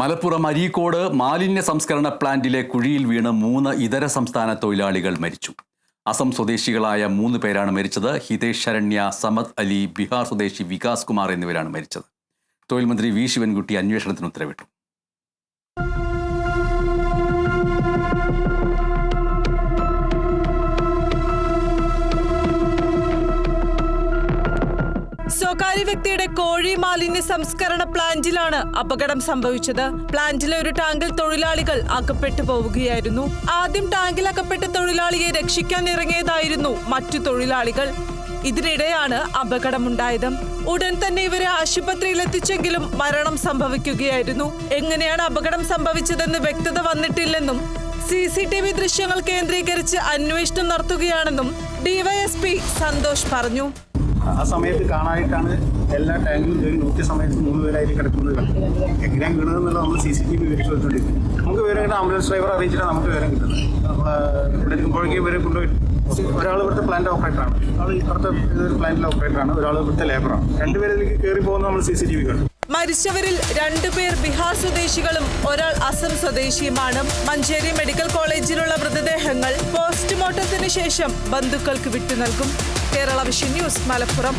മലപ്പുറം അരീക്കോട് മാലിന്യ സംസ്കരണ പ്ലാന്റിലെ കുഴിയിൽ വീണ് മൂന്ന് ഇതര സംസ്ഥാന തൊഴിലാളികൾ മരിച്ചു. അസം സ്വദേശികളായ മൂന്ന് പേരാണ് മരിച്ചത്. ഹിതേഷ് ശരണ്യ സമദ് അലി ബീഹാർ സ്വദേശി വികാസ് കുമാർ എന്നിവരാണ് മരിച്ചത്. തൊഴിൽ മന്ത്രി വി. ശിവൻകുട്ടി അന്വേഷണത്തിന് ഉത്തരവിട്ടു. സ്വകാര്യ വ്യക്തിയുടെ കോഴി മാലിന്യ സംസ്കരണ പ്ലാന്റിലാണ് അപകടം സംഭവിച്ചത്. പ്ലാന്റിലെ ഒരു ടാങ്കിൽ തൊഴിലാളികൾ അകപ്പെട്ടു പോവുകയായിരുന്നു. ആദ്യം ടാങ്കിൽ അകപ്പെട്ട തൊഴിലാളിയെ രക്ഷിക്കാൻ ഇറങ്ങിയതായിരുന്നു മറ്റു തൊഴിലാളികൾ. ഇതിനിടെയാണ് അപകടമുണ്ടായത്. ഉടൻ തന്നെ ഇവരെ ആശുപത്രിയിൽ എത്തിച്ചെങ്കിലും മരണം സംഭവിക്കുകയായിരുന്നു. എങ്ങനെയാണ് അപകടം സംഭവിച്ചതെന്ന് വ്യക്തത വന്നിട്ടില്ലെന്നും സി സി ടി വി ദൃശ്യങ്ങൾ കേന്ദ്രീകരിച്ച് അന്വേഷണം നടത്തുകയാണെന്നും ഡിവൈഎസ്പി സന്തോഷ് പറഞ്ഞു. ആ സമയത്ത് കാണാനായിട്ടാണ് എല്ലാ ടാങ്കിലും കയറി നോക്കിയ സമയത്ത് മൂന്ന് പേരായിട്ട് കിടക്കുന്നത് കണ്ടത്. എങ്ങനെയാണ് വീണതെന്നുള്ളത് നമ്മൾ സി സി ടി വി വെച്ച് വെച്ചുകൊണ്ടിരിക്കും നമുക്ക് വിവരം കിട്ടുന്ന ആംബുലൻസ് ഡ്രൈവർ അറിയിച്ചിട്ടാണ് നമുക്ക് വിവരം കിട്ടുന്നത്. നമ്മൾ ഇവിടെ ഇരിക്കുമ്പോഴേക്കും ഇവരെ കൊണ്ടുപോയി ഒരാൾ ഇവിടുത്തെ പ്ലാന്റ് ഓപ്പറേറ്ററാണ് ആൾ ഇപ്പുറത്തെ പ്ലാന്റിലെ ഓപ്പറേറ്ററാണ് ഒരാൾ ഇവിടുത്തെ ലേബറാണ് രണ്ടുപേരിലേക്ക് കയറി പോകുന്നത് നമ്മൾ സി സി ടി വി കണ്ടു. മരിച്ചവരിൽ രണ്ടുപേർ ബീഹാർ സ്വദേശികളും ഒരാൾ അസം സ്വദേശിയുമാണ്. മഞ്ചേരി മെഡിക്കൽ കോളേജിലുള്ള മൃതദേഹങ്ങൾ പോസ്റ്റ്മോർട്ടത്തിന് ശേഷം ബന്ധുക്കൾക്ക് വിട്ടു നൽകും കേരള വിഷൻ ന്യൂസ് മലപ്പുറം.